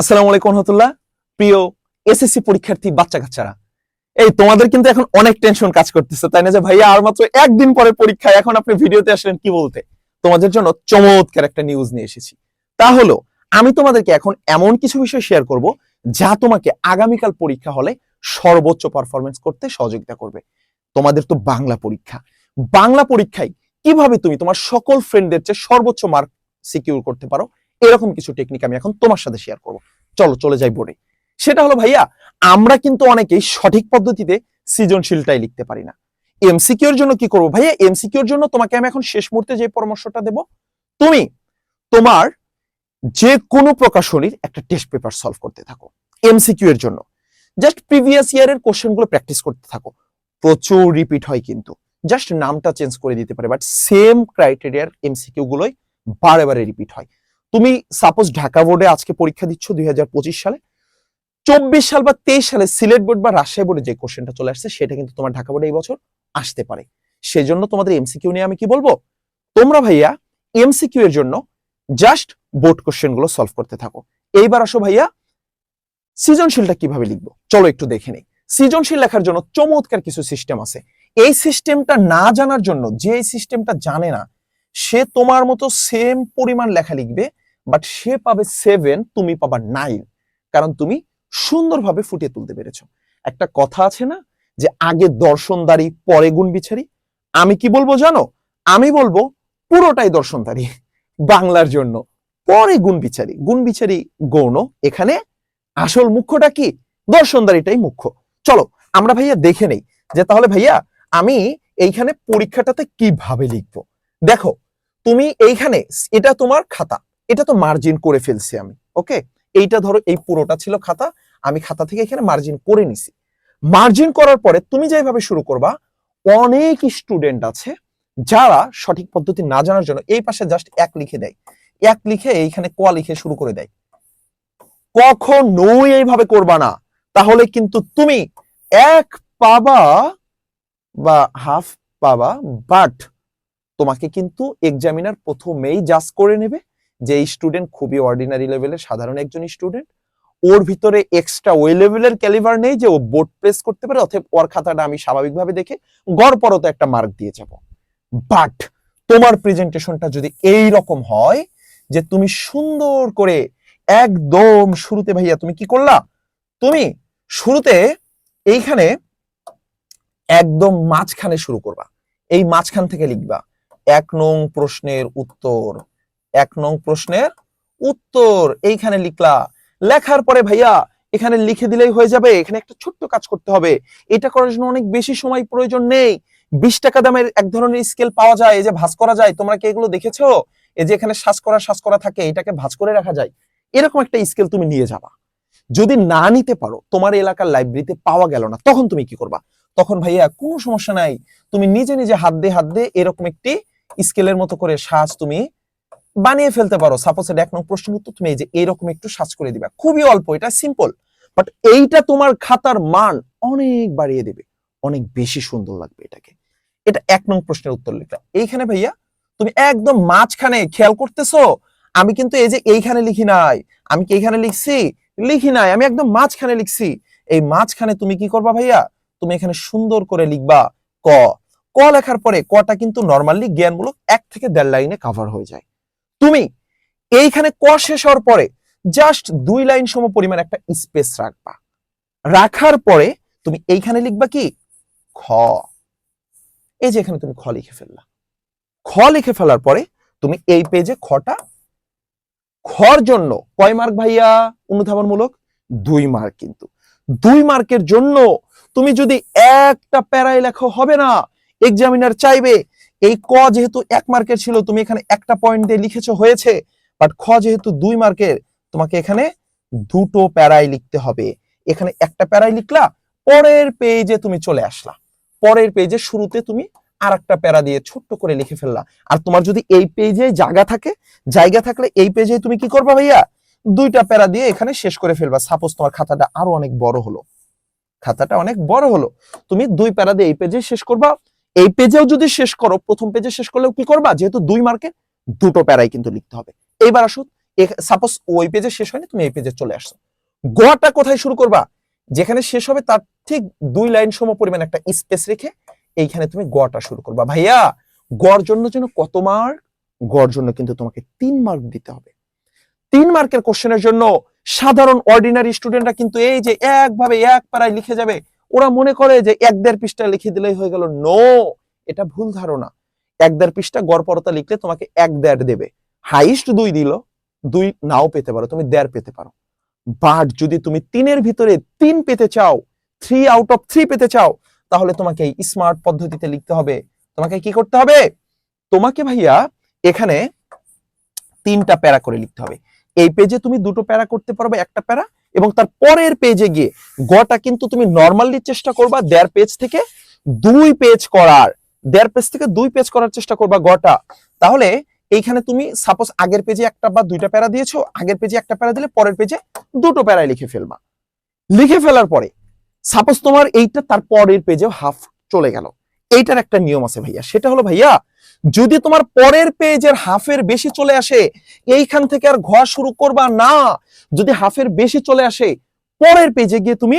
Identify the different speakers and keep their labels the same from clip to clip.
Speaker 1: আসসালামু আলাইকুম রহমতুল্লাহ। প্রিয় এসএসসি পরীক্ষার্থী বাচ্চা কাচ্চারা এই তোমাদের কিন্তু এখন অনেক টেনশন কাজ করতেছে, তাই না? যে ভাইয়া, আর মাত্র একদিন পরে এখন আপনি ভিডিওতে আসলেন কি বলতে? তোমাদের জন্য চমৎকার একটা নিউজ নিয়ে এসেছি। তা হলো, আমি তোমাদেরকে এখন এমন কিছু বিষয় শেয়ার করব, যা তোমাকে আগামীকাল পরীক্ষা হলে সর্বোচ্চ পারফরমেন্স করতে সহযোগিতা করবে। তোমাদের তো বাংলা পরীক্ষা। বাংলা পরীক্ষায় কীভাবে তুমি তোমার সকল ফ্রেন্ডদের চেয়ে সর্বোচ্চ মার্ক সিকিউর করতে পারো? এরকম কিছু টেকনিক আমি এখন তোমার সাথে শেয়ার করব। চলো, চলে যাই বোর্ডে সেটা হলো ভাইয়া, আমরা কিন্তু অনেকেই সঠিক পদ্ধতিতে সৃজনশীলটাই লিখতে পারি না। এমসিকিউর জন্য কি করব ভাইয়া? এমসিকিউর জন্য তোমাকে আমি এখন শেষ মুহূর্তে যে পরামর্শটা দেব, তুমি তোমার যে কোনো প্রকাশনীর একটা টেস্ট পেপার সলভ করতে থাকো এমসিকিউ এর জন্য। জাস্ট প্রিভিয়াস ইয়ারের কোশ্চেনগুলো প্র্যাকটিস করতে থাকো। প্রচুর রিপিট হয় কিন্তু। জাস্ট নামটা চেঞ্জ করে দিতে পারে বাট সেম ক্রাইটেরিয়ার এমসিকিউ গুলোই বারে বারে রিপিট হয়। তুমি সাপোজ ঢাকা বোর্ডে আজকে পরীক্ষা দিচ্ছ দুই হাজার পঁচিশ সালে। চব্বিশ সাল বা তেইশ সালে সিলেট বোর্ড বা রাজশাহী বোর্ডে যে কোশ্চেনটা চলে আসছে, সেটা কিন্তু তোমার ঢাকা বোর্ডে এই বছর আসতে পারে। সেজন্য তোমাদের এমসিকিউ নিয়ে আমি কি বলব? তোমরা ভাইয়া এমসিকিউ এর জন্য জাস্ট বোর্ড কোশ্চেনগুলো সলভ করতে থাকো। এইবার আসো ভাইয়া, সৃজনশীলটা কীভাবে লিখব? চলো একটু দেখে নেই। সৃজনশীল লেখার জন্য চমৎকার কিছু সিস্টেম আছে। এই সিস্টেমটা না জানার জন্য, যে সিস্টেমটা জানে না, সে তোমার মতো সেম পরিমাণ লেখা লিখবে বাট সে পাবে সেভেন তুমি পাবা নাইন কারণ তুমি সুন্দরভাবে ফুটিয়ে তুলতে পেরেছ। একটা কথা আছে না, যে আগে দর্শনদারি পরে গুণ বিচারি। আমি কি বলব জানো? আমি বলব পুরোটাই দর্শনদারি বাংলার জন্য। পরে গুণ বিচারি। গুণ বিচারি গৌণ। এখানে আসল মুখ্যটা কি? দর্শনদারিটাই মুখ্য। চলো, আমরা ভাইয়া দেখে নেই যে তাহলে ভাইয়া আমি এইখানে পরীক্ষাটাতে কীভাবে লিখব? দেখো, তুমি এইখানে, এটা তোমার খাতা। এটা তো মার্জিন করে ফেলছি আমি ওকে এইটা ধরো এই পুরোটা ছিল খাতা, আমি খাতা থেকে এখানে মার্জিন করে নিছি। মার্জিন করার পরে তুমি যেভাবে শুরু করবা, অনেক স্টুডেন্ট আছে যারা সঠিক পদ্ধতি না জানার জন্য এই পাশে জাস্ট এক লিখে দেয়। এক লিখে এইখানে ক লিখে শুরু করে দেয়। কখনোই এইভাবে করবা না। তাহলে কিন্তু তুমি এক পাবা বা হাফ পাবা বাট তোমাকে কিন্তু এক্সামিনার প্রথমেই জাজ করে নেবে। যে স্টুডেন্ট খুবই অর্ডিনারি লেভেলের সাধারণ একজন স্টুডেন্ট ওর ভিতরে এক্সট্রা ওই লেভেলের ক্যালিভার নেই যে ও বোর্ড প্রেস করতে পারে অথবা ওর খাতাটা আমি স্বাভাবিকভাবে দেখে গড় পরতে একটা মার্ক দিয়ে যাব। বাট তোমার প্রেজেন্টেশনটা যদি এই রকম হয় যে তুমি সুন্দর করে একদম শুরুতে ভাইয়া তুমি কি করলা? তুমি শুরুতে এইখানে একদম মাঝখানে শুরু করবা। এই মাঝখান থেকে লিখবা এক নং প্রশ্নের উত্তর। এক নং প্রশ্নের উত্তর। এইখানে লিখলা, লেখার পরে ভাইয়া এখানে লিখে দিলেই হয়ে যাবে, এখানে একটা ছোট্ট কাজ করতে হবে। এটা করার জন্য অনেক বেশি সময় প্রয়োজন নেই। বিশ টাকা দামের এক ধরনের স্কেল পাওয়া যায়, এই যে ভাঁজ করা যায়, তোমরা কি এগুলো দেখেছ? এই যে এখানে শ্বাস করা শ্বাস করা থাকে, এটাকে ভাঁজ করে রাখা যায়। এরকম একটা স্কেল তুমি নিয়ে যাবা। যদি না নিতে পারো, তোমার এলাকার লাইব্রেরিতে পাওয়া গেল না, তখন তুমি কি করবা? তখন ভাইয়া কোনো সমস্যা নাই। তুমি নিজে নিজে হাত দিয়ে হাত দিয়ে এরকম একটি স্কেলের মতো করে শ্বাস তুমি বানিয়ে ফেলতে পারো। সাপোজ এটা এক নং প্রশ্ন উত্তর তুমি এই যে এইরকম একটু সার্চ করে দিবা। খুবই অল্প, এটা সিম্পল বাট এইটা তোমার খাতার মান অনেক বাড়িয়ে দেবে। অনেক বেশি সুন্দর লাগবে এটাকে। এটা এক নং প্রশ্নের উত্তর লিখলা এইখানে ভাইয়া, তুমি একদম মাঝখানে খেয়াল করতেছো? আমি কিন্তু এই যে এইখানে লিখি নাই, আমি কি এইখানে লিখছি? লিখি নাই, আমি একদম মাঝখানে লিখছি। এই মাঝখানে তুমি কি করবা ভাইয়া? তুমি এখানে সুন্দর করে লিখবা ক। ক লেখার পরে কটা কিন্তু নর্মালি জ্ঞানমূলক এক থেকে দেড় লাইনে কভার হয়ে যায়। তুমি। এইখানে ক শেষ হওয়ার পরে জাস্ট দুই লাইন সম পরিমাণ একটা স্পেস রাখবা। রাখার পরে তুমি এইখানে লিখবা কি? খ। এই যে এখানে তুমি খ লিখে ফেললা। খ লিখে ফেলার পরে তুমি এই পেজে খটা খর জন্য কয় মার্ক ভাইয়া? অনুধাবনমূলক দুই মার্ক কিন্তু। দুই মার্কের জন্য তুমি যদি একটা প্যারায় লেখো হবে না এক্সামিনার চাইবে এই ক যেহেতু এক মার্কের ছিল, তুমি এখানে একটা পয়েন্ট দিয়ে লিখেছো হয়েছে বাট খ যেহেতু দুই মার্কের তোমাকে এখানে দুটো প্যারায় লিখতে হবে। এখানে একটা প্যারায় লিখলা, পরের পেজে তুমি চলে আসলা। পরের পেজে শুরুতে তুমি আর একটা প্যারা দিয়ে ছোট্ট করে লিখে ফেললা। আর তোমার যদি এই পেজে জায়গা থাকে, জায়গা থাকলে এই পেজে তুমি কি করবা ভাইয়া? দুইটা প্যারা দিয়ে এখানে শেষ করে ফেলবা। সাপোজ তোমার খাতাটা আরও অনেক বড় হলো। খাতাটা অনেক বড় হলো। তুমি দুই প্যারা দিয়ে এই পেজে শেষ করবা। এই পেজেও যদি শেষ করো, প্রথম পেজে শেষ করলেও কি করবা? যেহেতু দুই মার্কে দুটো প্যারাই কিন্তু লিখতে হবে। এইবার আসুন সাপোজ ওই পেজে শেষ হয়নি, তুমি এই পেজে চলে আসছো গটা কোথায় শুরু করবা? যেখানে শেষ হবে তার ঠিক দুই লাইন সম পরিমাণ একটা স্পেস রেখে এইখানে তুমি গটা শুরু করবা। ভাইয়া গড় জন্য জন্য কত মার্ক? গড় জন্য কিন্তু তোমাকে তিন মার্ক দিতে হবে। তিন মার্কের কোশ্চেনের জন্য সাধারণ অর্ডিনারি স্টুডেন্টরা কিন্তু এই যে একভাবে এক পাড়ায় লিখে যাবে ওরা মনে করে যে এক দেড় পৃষ্ঠা লিখে দিলেই হয়ে গেল। নো এটা ভুল ধারণা। এক দেড় পৃষ্ঠা গড়পরতা লিখলে তোমাকে এক দেড় দেবে। হাইস্ট দুই দিল, দুই নাও পেতে পারো, তুমি দেড় পেতে পারো। বাট যদি তুমি তিনের ভিতরে তিন পেতে চাও থ্রি আউট অফ থ্রি পেতে চাও, তাহলে তোমাকে স্মার্ট পদ্ধতিতে লিখতে হবে। তোমাকে কি করতে হবে? তোমাকে ভাইয়া এখানে তিনটা প্যারা করে লিখতে হবে। এই পেজে তুমি দুটো প্যারা করতে পারবে, একটা প্যারা এবং তার পরের পেজে গিয়ে গটা কিন্তু তুমি নর্মালি চেষ্টা করবা দেড় পেজ থেকে দুই পেজ করার। দেড় পেজ থেকে দুই পেজ করার চেষ্টা করবা গটা। তাহলে এইখানে তুমি সাপোজ আগের পেজে একটা বা দুইটা প্যারা দিয়েছ, আগের পেজে একটা প্যারা দিলে পরের পেজে দুটো প্যারায় লিখে ফেলবা। লিখে ফেলার পরে সাপোজ তোমার এইটা তার পরের পেজেও হাফ চলে গেল। এইটার একটা নিয়ম আছে ভাইয়া। সেটা হলো ভাইয়া, যদি তোমার পরের পেজের হাফের বেশি চলে আসে, এইখান থেকে আর ঘ শুরু করবা না। যদি হাফের বেশি চলে আসে, পরের পেজে গিয়ে তুমি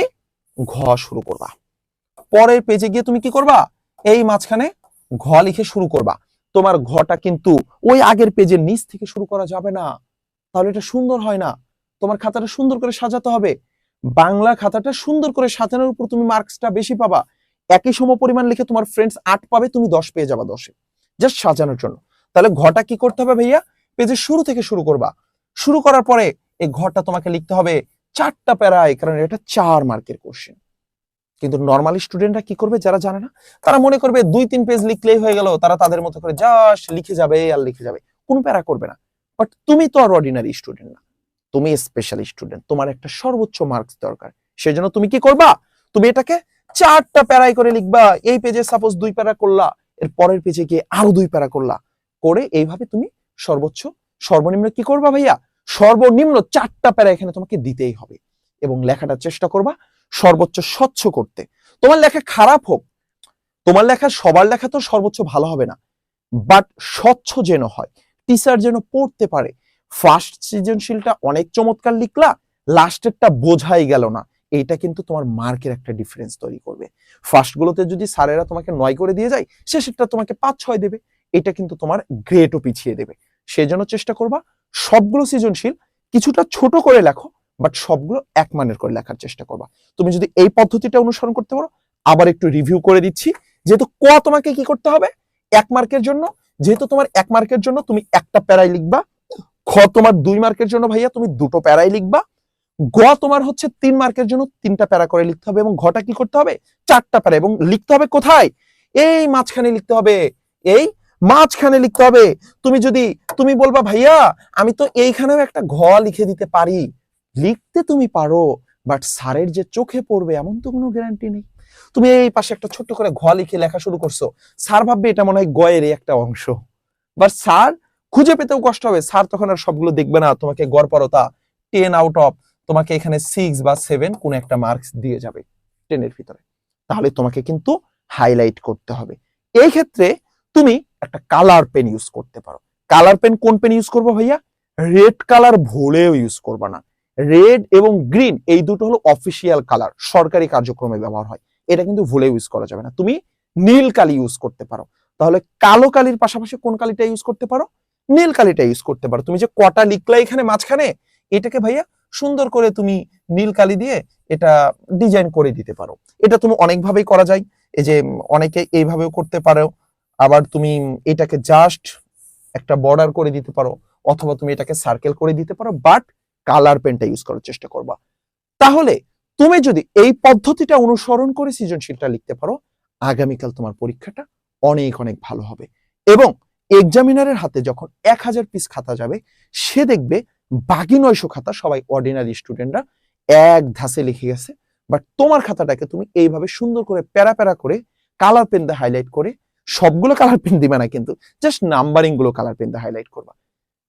Speaker 1: ঘ শুরু করবা। পরের পেজে গিয়ে তুমি কি করবা? এই মাঝখানে ঘ লিখে শুরু করবা। তোমার ঘটা কিন্তু ওই আগের পেজের নিচ থেকে শুরু করা যাবে না। তাহলে এটা সুন্দর হয় না। তোমার খাতাটা সুন্দর করে সাজাতে হবে। বাংলা খাতাটা সুন্দর করে সাজানোর উপর তুমি মার্কসটা বেশি পাবা। একই সম পরিমাণ লিখে তোমার ফ্রেন্ডস আট পাবে, তুমি দশ পেয়ে যাবা দশে। জাস্ট সাজানোর জন্য। তাহলে ঘটা কি করতে হবে ভাইয়া? পেজের শুরু থেকে শুরু করবা। শুরু করার পরে এই ঘরটা তোমাকে লিখতে হবে চারটা প্যারায় কারণ এটা চার মার্কের কোশ্চেন কিন্তু নর্মালি স্টুডেন্টরা কি করবে যারা জানে না? তারা মনে করবে দুই, তিন পেজ লিখলেই হয়ে গেল, তারা তাদের মতো করে জাস্ট লিখে যাবে আর লিখে যাবে। কোনো প্যারা করবে না। বাট তুমি তো আর অর্ডিনারি স্টুডেন্ট না। তুমি স্পেশাল স্টুডেন্ট তোমার একটা সর্বোচ্চ মার্কস দরকার। সেই জন্য তুমি কি করবা? তুমি এটাকে চারটা প্যারাই করে লিখবা। এই পেজে সাপোজ দুই প্যারা করলা, এর পরের পেজে গিয়ে আরও দুই প্যারা করলা। করে এইভাবে তুমি সর্বোচ্চ, সর্বনিম্ন কি করবা ভাইয়া? সর্বনিম্ন চারটা প্যারা এখানে তোমাকে দিতেই হবে। এবং লেখাটা চেষ্টা করবা সর্বোচ্চ স্বচ্ছ করতে। তোমার লেখা খারাপ হোক, তোমার লেখা, সবার লেখা তো সর্বোচ্চ ভালো হবে না। বাট স্বচ্ছ যেন হয় টিচার যেন পড়তে পারে। ফার্স্ট সৃজনশীলটা অনেক চমৎকার লিখলা লাস্টেরটা বোঝাই গেল না। এইটা কিন্তু তোমার মার্কের একটা ডিফারেন্স তৈরি করবে। ফার্স্ট গুলোতে যদি স্যারেরা তোমাকে নয় করে দিয়ে যায়, শেষেরটা তোমাকে পাঁচ, ছয় দেবে। এটা কিন্তু তোমার গ্রেটও পিছিয়ে দেবে। সেই জন্য চেষ্টা করবা, সবগুলো সৃজনশীল, কিছুটা ছোট করে লেখো বাট সবগুলো এক মানের করে লেখার চেষ্টা করবা। তুমি যদি এই পদ্ধতিটা অনুসরণ করতে পারো, আবার একটু রিভিউ করে দিচ্ছি, যেহেতু ক তোমাকে কি করতে হবে? এক মার্কের জন্য। যেহেতু তোমার এক মার্কের জন্য তুমি একটা প্যারাই লিখবা, খ তোমার দুই মার্কের জন্য ভাইয়া তুমি দুটো প্যারাই লিখবা গ তোমার হচ্ছে তিন মার্কের জন্য তিনটা প্যারা করে লিখতে হবে এবং ঘটা কি করতে হবে? চারটা প্যারা এবং লিখতে হবে কোথায়? এই মাঝখানে লিখতে হবে। এই মাঝখানে লিখতে হবে। তুমি যদি, তুমি বলবা, ভাইয়া, আমি তো এইখানেও একটা ঘ লিখে দিতে পারি। লিখতে তুমি পারো বাট স্যারের যে চোখে পড়বে এমন তো কোনো গ্যারান্টি নেই। তুমি এই পাশে একটা ছোট্ট করে ঘ লিখে লেখা শুরু করছ। স্যার ভাববে এটা মনে হয় গয়ের একটা অংশ। বাট স্যার খুঁজে পেতেও কষ্ট হবে। স্যার তখন আর সবগুলো দেখবে না। তোমাকে গড়পরতা টেন আউট অফ তোমাকে এখানে সিক্স বা সেভেন কোন একটা মার্কস দিয়ে যাবে টেনের ভিতরে। তাহলে তোমাকে কিন্তু হাইলাইট করতে হবে। এই ক্ষেত্রে তুমি একটা কালার পেন ইউজ করতে পারো। কালার পেন কোন পেন ইউজ করব ভাইয়া? রেড কালার ভুলেও ইউজ করবা না। রেড এবং গ্রিন এই দুটো হলো অফিসিয়াল কালার সরকারি কার্যক্রমে ব্যবহার হয়। এটা কিন্তু ভুলে ইউজ করা যাবে না। তুমি নীল কালি ইউজ করতে পারো। তাহলে কালো কালির পাশাপাশি কোন কালিটা ইউজ করতে পারো? নীল কালিটা ইউজ করতে পারো। তুমি যে কটা লিখলা এখানে মাঝখানে, এটাকে ভাইয়া সুন্দর করে তুমি নীল কালি দিয়ে এটা ডিজাইন করে দিতে পারো। এটা তুমি অনেকভাবেই করা যায়। এই যে অনেকে এইভাবেও করতে পারো। আবার তুমি এটাকে জাস্ট একটা বর্ডার করে দিতে পারো অথবা তুমি এটাকে সার্কেল করে দিতে পারো বাট কালার পেনটা ইউজ করার চেষ্টা করবা। তাহলে তুমি যদি এই পদ্ধতিটা অনুসরণ করে সৃজনশীলটা লিখতে পারো, আগামীকাল তোমার পরীক্ষাটা অনেক অনেক ভালো হবে। এবং এক্সামিনারের হাতে যখন এক হাজার পিস খাতা যাবে, সে দেখবে বাকি নয়শো খাতা সবাই অর্ডিনারি স্টুডেন্টরা এক ধাসে লিখে গেছে। বাট তোমার খাতাটাকে তুমি এইভাবে সুন্দর করে প্যারা প্যারা করে কালার পেন দিয়ে হাইলাইট করে সবগুলো কালার পেন দিবে না কিন্তু জাস্ট নাম্বারিংগুলো কালার পেন দিয়ে হাইলাইট করবা।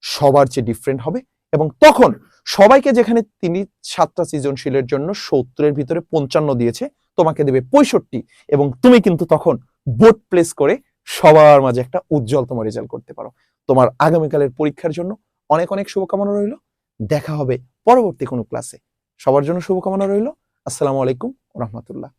Speaker 1: সবার চেয়ে ডিফারেন্ট হবে এবং তখন সবাইকে যেখানে তিনি সাতটা সৃজনশীলের জন্য সত্তরের ভিতরে পঞ্চান্ন দিয়েছে, তোমাকে দেবে পঁয়ষট্টি এবং তুমি কিন্তু তখন বোর্ড প্লেস করে সবার মাঝে একটা উজ্জ্বলতম রেজাল্ট করতে পারো। তোমার আগামীকালের পরীক্ষার জন্য অনেক অনেক শুভকামনা রইল। দেখা হবে পরবর্তী কোনো ক্লাসে সবার জন্য শুভকামনা রইল। আসসালামু আলাইকুম রহমতুল্লাহ।